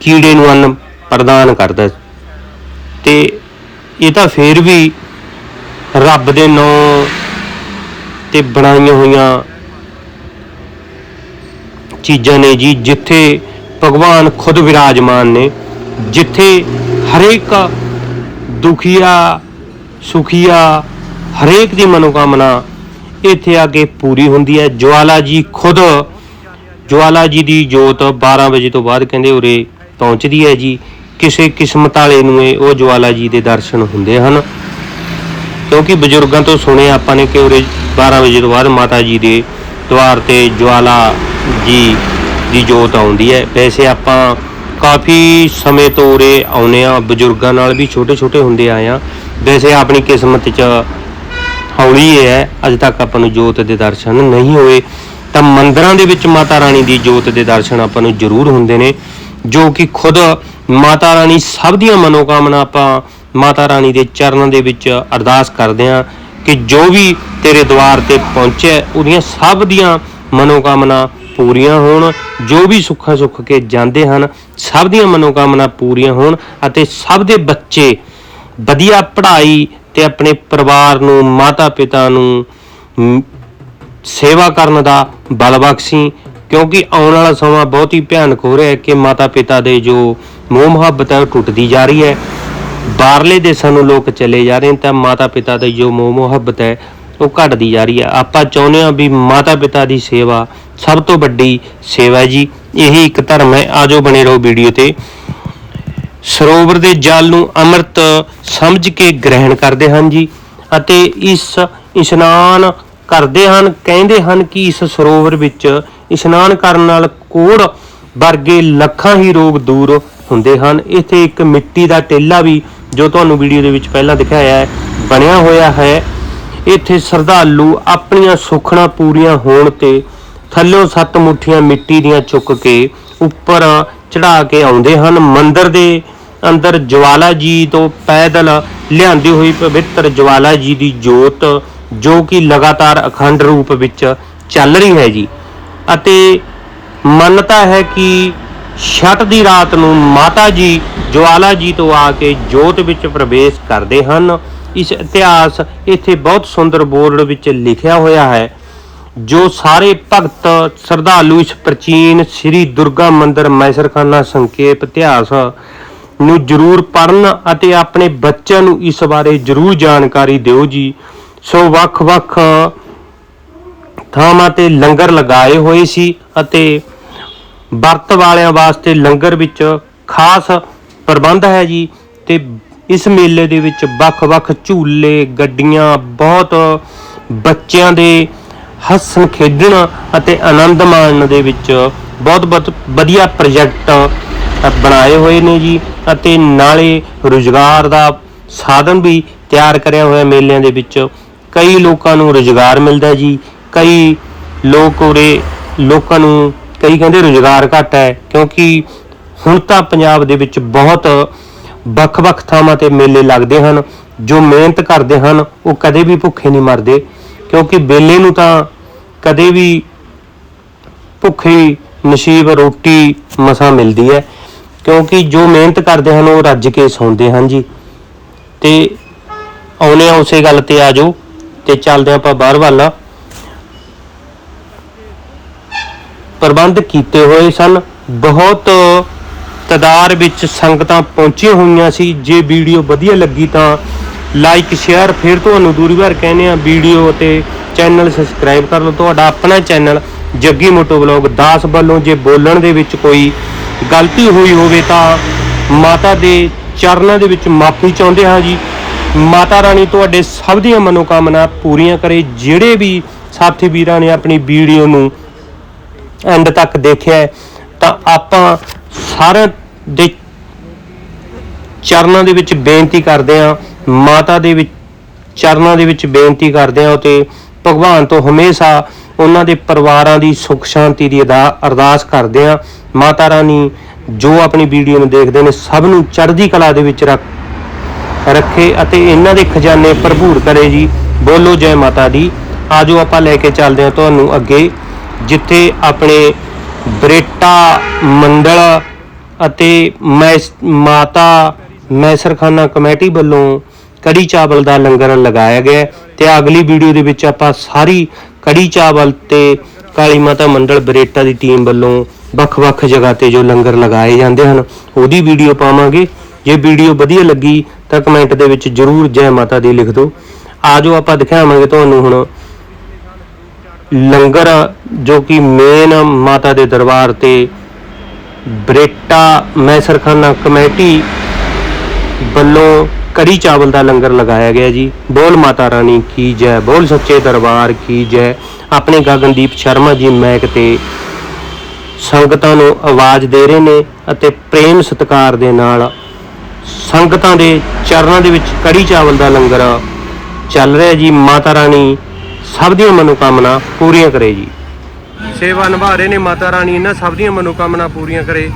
ਕੀੜੇ ਨੂੰ ਅੰਨ ਪ੍ਰਦਾਨ ਕਰਦਾ ਹੈ। ਤੇ ਇਹ ਤਾਂ ਫੇਰ ਵੀ ਰੱਬ ਦੇ ਨਾਂ ਤੇ ਬਣਾਈਆਂ ਹੋਈਆਂ ਚੀਜ਼ਾਂ ਨੇ ਜੀ, ਜਿੱਥੇ ਭਗਵਾਨ ਖੁਦ ਵਿਰਾਜਮਾਨ ਨੇ, ਜਿੱਥੇ ਹਰੇਕ ਦੁਖੀਆ, ਸੁਖੀਆ, ਹਰੇਕ ਦੀ ਮਨੋਕਾਮਨਾ ਇੱਥੇ ਆ ਕੇ ਪੂਰੀ ਹੁੰਦੀ ਹੈ। ਜਵਾਲਾ ਜੀ ਖੁਦ, ਜਵਾਲਾ ਜੀ ਦੀ ਜੋਤ 12 ਵਜੇ ਤੋਂ ਬਾਅਦ ਕਹਿੰਦੇ ਉਰੇ ਪਹੁੰਚਦੀ ਹੈ ਜੀ। ਕਿਸੇ ਕਿਸਮਤ ਵਾਲੇ ਨੂੰ ਇਹ, ਉਹ ਜਵਾਲਾ ਜੀ ਦੇ ਦਰਸ਼ਨ ਹੁੰਦੇ ਹਨ। ਕਿਉਂਕਿ ਬਜ਼ੁਰਗਾਂ ਤੋਂ ਸੁਣਿਆ ਆਪਾਂ ਨੇ ਕਿ ਉਰੇ 12 ਵਜੇ ਤੋਂ ਬਾਅਦ ਮਾਤਾ ਜੀ ਦੇ ਦੁਆਰ ਤੇ ਜਵਾਲਾ ਜੀ ਦੀ ਜੋਤ ਆਉਂਦੀ ਹੈ। ਵੈਸੇ ਆਪਾਂ ਕਾਫੀ ਸਮੇਂ ਤੋਂ ਉਰੇ ਆਉਨੇ ਆ ਬਜ਼ੁਰਗਾਂ ਨਾਲ ਵੀ ਛੋਟੇ ਛੋਟੇ ਹੁੰਦੇ ਆਏ ਆ ਵੈਸੇ ਆਪਣੀ ਕਿਸਮਤ 'ਚ ਹੌਲੀ ਇਹ ਹੈ। ਅੱਜ ਤੱਕ ਆਪਾਂ ਨੂੰ ਜੋਤ ਦੇ ਦਰਸ਼ਨ ਨਹੀਂ ਹੋਏ। ਤਾਂ ਮੰਦਰਾਂ ਦੇ ਵਿੱਚ ਮਾਤਾ ਰਾਣੀ ਦੀ ਜੋਤ ਦੇ ਦਰਸ਼ਨ ਆਪਾਂ ਨੂੰ ਜ਼ਰੂਰ ਹੁੰਦੇ ਨੇ। ਜੋ ਕਿ ਖੁਦ ਮਾਤਾ ਰਾਣੀ ਸਭ ਦੀਆਂ ਮਨੋਕਾਮਨਾ ਆਪਾਂ ਮਾਤਾ ਰਾਣੀ ਦੇ ਚਰਨਾਂ ਦੇ ਵਿੱਚ ਅਰਦਾਸ ਕਰਦੇ ਹਾਂ ਕਿ ਜੋ ਵੀ ਤੇਰੇ ਦਵਾਰ ਤੇ ਪਹੁੰਚਿਆ ਉਹਦੀਆਂ ਸਭ ਦੀਆਂ ਮਨੋਕਾਮਨਾ ਪੂਰੀਆਂ ਹੋਣ। ਜੋ ਵੀ ਸੁੱਖਾਂ ਸੁੱਖ ਕੇ ਜਾਂਦੇ ਹਨ, ਸਭ ਦੀਆਂ ਮਨੋਕਾਮਨਾ ਪੂਰੀਆਂ ਹੋਣ ਅਤੇ ਸਭ ਦੇ ਬੱਚੇ ਵਧੀਆ ਪੜ੍ਹਾਈ ਤੇ ਆਪਣੇ ਪਰਿਵਾਰ ਨੂੰ ਮਾਤਾ ਪਿਤਾ ਨੂੰ ਸੇਵਾ ਕਰਨ ਦਾ ਬਲ ਬਖਸ਼ੀ। ਕਿਉਂਕਿ ਆਉਣ ਵਾਲਾ ਸਮਾਂ ਬਹੁਤ ਹੀ ਭਿਆਨਕ ਹੋ ਰਿਹਾ ਹੈ ਕਿ ਮਾਤਾ ਪਿਤਾ ਦੇ ਜੋ ਮੋਹ ਮੁਹੱਬਤ ਹੈ, ਉਹ ਟੁੱਟਦੀ ਜਾ ਰਹੀ ਹੈ। ਬਾਹਰਲੇ ਦੇਸ਼ਾਂ ਨੂੰ ਲੋਕ ਚਲੇ ਜਾ ਰਹੇ ਨੇ ਤਾਂ ਮਾਤਾ ਪਿਤਾ ਦੀ ਜੋ ਮੋਹ ਮੁਹੱਬਤ ਹੈ ਉਹ ਘਟਦੀ ਜਾ ਰਹੀ ਹੈ। ਆਪਾਂ ਚਾਹੁੰਦੇ ਹਾਂ ਵੀ ਮਾਤਾ ਪਿਤਾ ਦੀ ਸੇਵਾ ਸਭ ਤੋਂ ਵੱਡੀ ਸੇਵਾ ਜੀ। ਇਹੀ ਇੱਕ ਧਰਮ ਹੈ। ਆਜੋ ਬਣੇ ਰਹੋ ਵੀਡੀਓ ਤੇ। ਸਰੋਵਰ ਦੇ ਜਲ ਨੂੰ ਅੰਮ੍ਰਿਤ ਸਮਝ ਕੇ ਗ੍ਰਹਿਣ ਕਰਦੇ ਹਨ ਜੀ ਅਤੇ ਇਸ ਇਸ਼ਨਾਨ ਕਰਦੇ ਹਨ, ਕਹਿੰਦੇ ਹਨ ਕਿ ਇਸ ਸਰੋਵਰ ਵਿੱਚ ਇਸ਼ਨਾਨ ਕਰਨ ਨਾਲ ਕੋੜ ਵਰਗੇ ਲੱਖਾਂ ਹੀ ਰੋਗ ਦੂਰ ਹੁੰਦੇ ਹਨ। ਇੱਥੇ ਇੱਕ ਮਿੱਟੀ ਦਾ ਟੇਲਾ ਵੀ ਜੋ ਤੁਹਾਨੂੰ ਵੀਡੀਓ ਦੇ ਵਿੱਚ ਪਹਿਲਾਂ ਦਿਖਾਇਆ ਹੈ, ਬਣਿਆ ਹੋਇਆ ਹੈ। ਇੱਥੇ ਸ਼ਰਧਾਲੂ ਆਪਣੀਆਂ ਸੁੱਖਣਾ ਪੂਰੀਆਂ ਹੋਣ ਤੇ ਥੱਲੋਂ ਸੱਤ ਮੁੱਠੀਆਂ ਮਿੱਟੀ ਦੀਆਂ ਚੁੱਕ ਕੇ ਉੱਪਰ ਚੜਾ ਕੇ ਆਉਂਦੇ ਹਨ। ਮੰਦਰ ਦੇ ਅੰਦਰ ਜਵਾਲਾ ਜੀ ਤੋਂ ਪੈਦਲ ਲਿਆਂਦੀ ਹੋਈ ਪਵਿੱਤਰ ਜਵਾਲਾ ਜੀ ਦੀ ਜੋਤ, ਜੋ ਕਿ ਲਗਾਤਾਰ ਅਖੰਡ ਰੂਪ ਵਿੱਚ ਚੱਲ ਰਹੀ ਹੈ ਜੀ। ਅਤੇ ਮੰਨਤਾ ਹੈ ਕਿ ਛਠ ਦੀ ਰਾਤ ਨੂੰ ਮਾਤਾ ਜੀ ਜਵਾਲਾ ਜੀ ਤੋਂ ਆ ਕੇ ਜੋਤ ਵਿੱਚ ਪ੍ਰਵੇਸ਼ ਕਰਦੇ ਹਨ। ਇਸ ਇਤਿਹਾਸ ਇੱਥੇ ਬਹੁਤ ਸੁੰਦਰ ਬੋਰਡ ਵਿੱਚ ਲਿਖਿਆ ਹੋਇਆ ਹੈ, ਜੋ ਸਾਰੇ ਭਗਤ ਸ਼ਰਧਾਲੂ ਇਸ ਪ੍ਰਾਚੀਨ ਸ੍ਰੀ ਦੁਰਗਾ ਮੰਦਿਰ ਮੈਸਰਖਾਨਾ ਸੰਖੇਪ ਇਤਿਹਾਸ ਨੂੰ ਜ਼ਰੂਰ ਪੜਨ ਅਤੇ ਆਪਣੇ ਬੱਚਿਆਂ ਨੂੰ ਇਸ ਬਾਰੇ ਜ਼ਰੂਰ ਜਾਣਕਾਰੀ ਦਿਓ ਜੀ। ਸੋ ਵੱਖ-ਵੱਖ ਥਾਵਾਂ ਤੇ ਲੰਗਰ ਲਗਾਏ ਹੋਏ ਸੀ ਅਤੇ ਵਰਤ ਵਾਲਿਆਂ ਵਾਸਤੇ ਲੰਗਰ ਵਿੱਚ ਖਾਸ ਪ੍ਰਬੰਧ ਹੈ ਜੀ ਤੇ ਇਸ ਮੇਲੇ ਦੇ ਵਿੱਚ ਵੱਖ-ਵੱਖ ਝੂਲੇ, ਗੱਡੀਆਂ, ਬਹੁਤ ਬੱਚਿਆਂ ਦੇ ਹੱਸਣ, ਖੇਡਣ ਅਤੇ ਆਨੰਦ ਮਾਣਨ ਦੇ ਵਿੱਚ ਬਹੁਤ ਬਹੁਤ ਵਧੀਆ ਪ੍ਰੋਜੈਕਟ ਬਣਾਏ ਹੋਏ ਨੇ ਜੀ ਅਤੇ ਨਾਲੇ ਰੁਜ਼ਗਾਰ ਦਾ ਸਾਧਨ ਵੀ ਤਿਆਰ ਕਰਿਆ ਹੋਇਆ ਮੇਲਿਆਂ ਦੇ ਵਿੱਚ। ਕਈ ਲੋਕਾਂ ਨੂੰ ਰੁਜ਼ਗਾਰ ਮਿਲਦਾ ਜੀ, ਕਈ ਲੋਕ ਉਰੇ, ਲੋਕਾਂ ਨੂੰ ਕਈ ਕਹਿੰਦੇ ਰੁਜ਼ਗਾਰ ਘੱਟ ਹੈ ਕਿਉਂਕਿ ਹੁਣ ਤਾਂ ਪੰਜਾਬ ਦੇ ਵਿੱਚ ਬਹੁਤ ਵੱਖ-ਵੱਖ ਥਾਵਾਂ ਤੇ ਮੇਲੇ ਲੱਗਦੇ ਹਨ, ਜੋ ਮਿਹਨਤ ਕਰਦੇ ਹਨ, ਉਹ ਕਦੇ ਵੀ ਭੁੱਖੇ ਨਹੀਂ ਮਰਦੇ, ਕਿਉਂਕਿ ਬੇਲੇ ਨੂੰ ਤਾਂ ਕਦੇ ਵੀ ਭੁੱਖੀ ਨਸੀਬ ਰੋਟੀ ਮਸਾਂ ਮਿਲਦੀ ਹੈ, ਕਿਉਂਕਿ ਜੋ ਮਿਹਨਤ ਕਰਦੇ ਹਨ, ਉਹ ਰੱਜ ਕੇ ਸੌਂਦੇ ਹਨ ਜੀ। ਤੇ ਆਉਨੇ ਆ ਉਸੇ ਗੱਲ ਤੇ ਆ ਜਾਓ, ਤੇ ਚੱਲਦੇ ਆਪਾਂ ਬਾਹਰ ਵੱਲ। ਪ੍ਰਬੰਧ ਕੀਤੇ ਹੋਏ ਸਨ, ਬਹੁਤ ਤਦਾਰ ਵਿੱਚ ਸੰਗਤਾਂ ਪਹੁੰਚੀਆਂ ਹੋਈਆਂ ਸੀ। ਜੇ ਵੀਡੀਓ ਵਧੀਆ ਲੱਗੀ ਤਾਂ ਲਾਈਕ ਸ਼ੇਅਰ ਫਿਰ ਤੁਹਾਨੂੰ ਦੂਰੀ ਵਾਰ ਕਹਿੰਦੇ ਆ ਵੀਡੀਓ ਤੇ ਚੈਨਲ ਸਬਸਕ੍ਰਾਈਬ ਕਰ ਲਓ। ਤੁਹਾਡਾ ਆਪਣਾ ਚੈਨਲ ਜੱਗੀ ਮੋਟੋ ਵਲੌਗ ਦਾਸ ਵੱਲੋਂ ਜੇ ਬੋਲਣ ਦੇ ਵਿੱਚ ਕੋਈ ਗਲਤੀ ਹੋਈ ਹੋਵੇ ਤਾਂ ਮਾਤਾ ਦੇ ਚਰਨਾਂ ਦੇ ਵਿੱਚ ਮਾਫੀ ਚਾਹੁੰਦੇ ਹਾਂ ਜੀ। ਮਾਤਾ ਰਾਣੀ ਤੁਹਾਡੇ ਸਭ ਦੀਆਂ ਮਨੋਕਾਮਨਾ ਪੂਰੀਆਂ ਕਰੇ। ਜਿਹੜੇ ਵੀ ਸਾਥੀ ਵੀਰਾਂ ਨੇ ਆਪਣੀ ਵੀਡੀਓ ਨੂੰ ਐਂਡ ਤੱਕ ਦੇਖਿਆ ਤਾਂ ਆਪਾਂ ਸਾਰਿਆਂ ਦੇ ਚਰਨਾਂ ਦੇ ਵਿੱਚ ਬੇਨਤੀ ਕਰਦੇ ਹਾਂ, ਮਾਤਾ ਦੇ ਵਿੱਚ, ਚਰਨਾਂ ਦੇ ਵਿੱਚ ਬੇਨਤੀ ਕਰਦੇ ਹਾਂ ਤੇ ਭਗਵਾਨ ਤੋਂ ਹਮੇਸ਼ਾ ਉਹਨਾਂ ਦੇ ਪਰਿਵਾਰਾਂ ਦੀ ਸੁੱਖ ਸ਼ਾਂਤੀ ਦੀ ਅਦਾ- ਅਰਦਾਸ ਕਰਦੇ ਹਾਂ। ਮਾਤਾ ਰਾਣੀ ਜੋ ਆਪਣੀ ਵੀਡੀਓ ਨੂੰ ਦੇਖਦੇ ਨੇ, ਸਭ ਨੂੰ ਚੜ੍ਹਦੀ ਕਲਾ ਦੇ ਵਿੱਚ ਰੱਖ, ਰੱਖੇ ਅਤੇ ਇਹਨਾਂ ਦੇ ਖਜ਼ਾਨੇ ਭਰਪੂਰ ਕਰੇ ਜੀ। ਬੋਲੋ ਜੈ ਮਾਤਾ ਦੀ। ਆਜੋ ਆਪਾਂ ਲੈ ਕੇ ਚੱਲਦੇ ਹਾਂ ਤੁਹਾਨੂੰ ਅੱਗੇ, ਜਿੱਥੇ ਆਪਣੇ ਬਰੇਟਾ ਮੰਡਲ ਅਤੇ ਮੈਸ ਮਾਤਾ ਮੈਸਰਖਾਨਾ ਕਮੇਟੀ ਵੱਲੋਂ ਕੜੀ ਚਾਵਲ ਦਾ ਲੰਗਰ ਲਗਾਇਆ ਗਿਆ ਹੈ ਤੇ ਅਗਲੀ ਵੀਡੀਓ ਦੇ ਵਿੱਚ ਆਪਾਂ ਸਾਰੀ ਕੜੀ ਚਾਵਲ ਤੇ ਕਾਲੀ ਮਾਤਾ ਮੰਡਲ ਬਰੇਟਾ ਦੀ ਟੀਮ ਵੱਲੋਂ ਵੱਖ-ਵੱਖ ਜਗ੍ਹਾ ਤੇ ਜੋ ਲੰਗਰ ਲਗਾਏ ਜਾਂਦੇ ਹਨ, ਉਹਦੀ ਵੀਡੀਓ ਪਾਵਾਂਗੇ। ਜੇ ਵੀਡੀਓ ਵਧੀਆ ਲੱਗੀ ਤਾਂ ਕਮੈਂਟ ਦੇ ਵਿੱਚ ਜਰੂਰ ਜੈ ਮਾਤਾ ਦੀ ਲਿਖ ਦਿਓ। ਆਜੋ ਆਪਾਂ ਦਿਖਾਵਾਂਗੇ ਤੁਹਾਨੂੰ ਹੁਣ ਲੰਗਰ ਜੋ ਕਿ ਮੇਨ ਮਾਤਾ ਦੇ ਦਰਬਾਰ ਤੇ ਬਰੇਟਾ ਮੈਸਰਖਾਨਾ ਕਮੇਟੀ ਵੱਲੋਂ ਕੜੀ ਚਾਵਲ ਦਾ ਲੰਗਰ ਲਗਾਇਆ ਗਿਆ ਜੀ। ਬੋਲ ਮਾਤਾ ਰਾਣੀ ਕੀ ਜੈ, ਬੋਲ ਸੱਚੇ ਦਰਬਾਰ ਕੀ ਜੈ। ਆਪਣੇ ਗਗਨਦੀਪ ਸ਼ਰਮਾ ਜੀ ਮੈਕ ਤੇ ਸੰਗਤਾਂ ਨੂੰ ਆਵਾਜ਼ ਦੇ ਰਹੇ ਨੇ ਅਤੇ ਪ੍ਰੇਮ ਸਤਿਕਾਰ ਦੇ ਨਾਲ ਸੰਗਤਾਂ ਦੇ ਚਰਨਾਂ ਦੇ ਵਿੱਚ ਕੜੀ ਚਾਵਲ ਦਾ ਲੰਗਰ ਚੱਲ ਰਿਹਾ ਜੀ। ਮਾਤਾ ਰਾਣੀ ਸਭ ਦੀਆਂ ਮਨੋਕਾਮਨਾ ਪੂਰੀਆਂ ਕਰੇ ਜੀ। ਸੇਵਾ ਨਿਭਾ ਰਹੇ ਨੇ ਮਾਤਾ ਰਾਣੀ ਇਹਨਾਂ ਸਭ ਦੀਆਂ ਮਨੋਕਾਮਨਾ ਪੂਰੀਆਂ ਕਰੇ।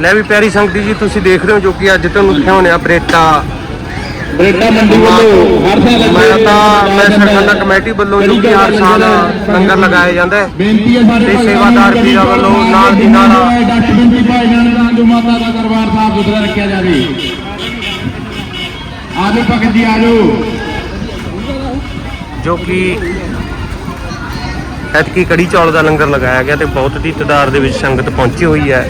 ਲੈ ਵੀ ਪਿਆਰੀ ਸੰਗਤੀ ਜੀ ਤੁਸੀਂ ਦੇਖ ਰਹੇ ਹੋ ਜੋ ਕਿ ਅੱਜ ਤੁਹਾਨੂੰ ਦਿਖਾਉਣੇ ਆ ਬਰੇਟਾ ਬਰੇਟਾ ਮੰਡੀ ਵੱਲੋਂ ਹਰ ਸਾਲ ਮੈਂ ਤਾਂ ਮੈਂ ਕਮੇਟੀ ਵੱਲੋਂ ਜੋ ਕਿ ਹਰ ਸਾਲ ਲੰਗਰ ਲਗਾਇਆ ਜਾਂਦਾ ਹੈ। ਬੇਨਤੀ ਹੈ ਸਾਰੇ ਤੇ ਸੇਵਾਦਾਰ ਵੀਰਾਂ ਵੱਲੋਂ ਨਾਲ ਦੀ ਨਾਲ ਡਾਕਟਰ ਬਿੰਦੀ ਭਾਈ ਜਾਨ ਦਾ ਜੋ ਮਾਤਾ ਦਾ ਦਰਬਾਰ ਸਾਫ਼ ਸੁਥਰਾ ਰੱਖਿਆ ਜਾਵੇ। ਆਜੋ ਭਗਤ ਜੀ ਆਜੋ। ਜੋ ਕਿ ਐਤਕੀ ਕੜੀ ਚੌਲ ਦਾ ਲੰਗਰ ਲਗਾਇਆ ਗਿਆ ਤੇ ਬਹੁਤ ਦੀ ਤਾਦਾਦ ਦੇ ਵਿੱਚ ਸੰਗਤ ਪਹੁੰਚੀ ਹੋਈ ਹੈ।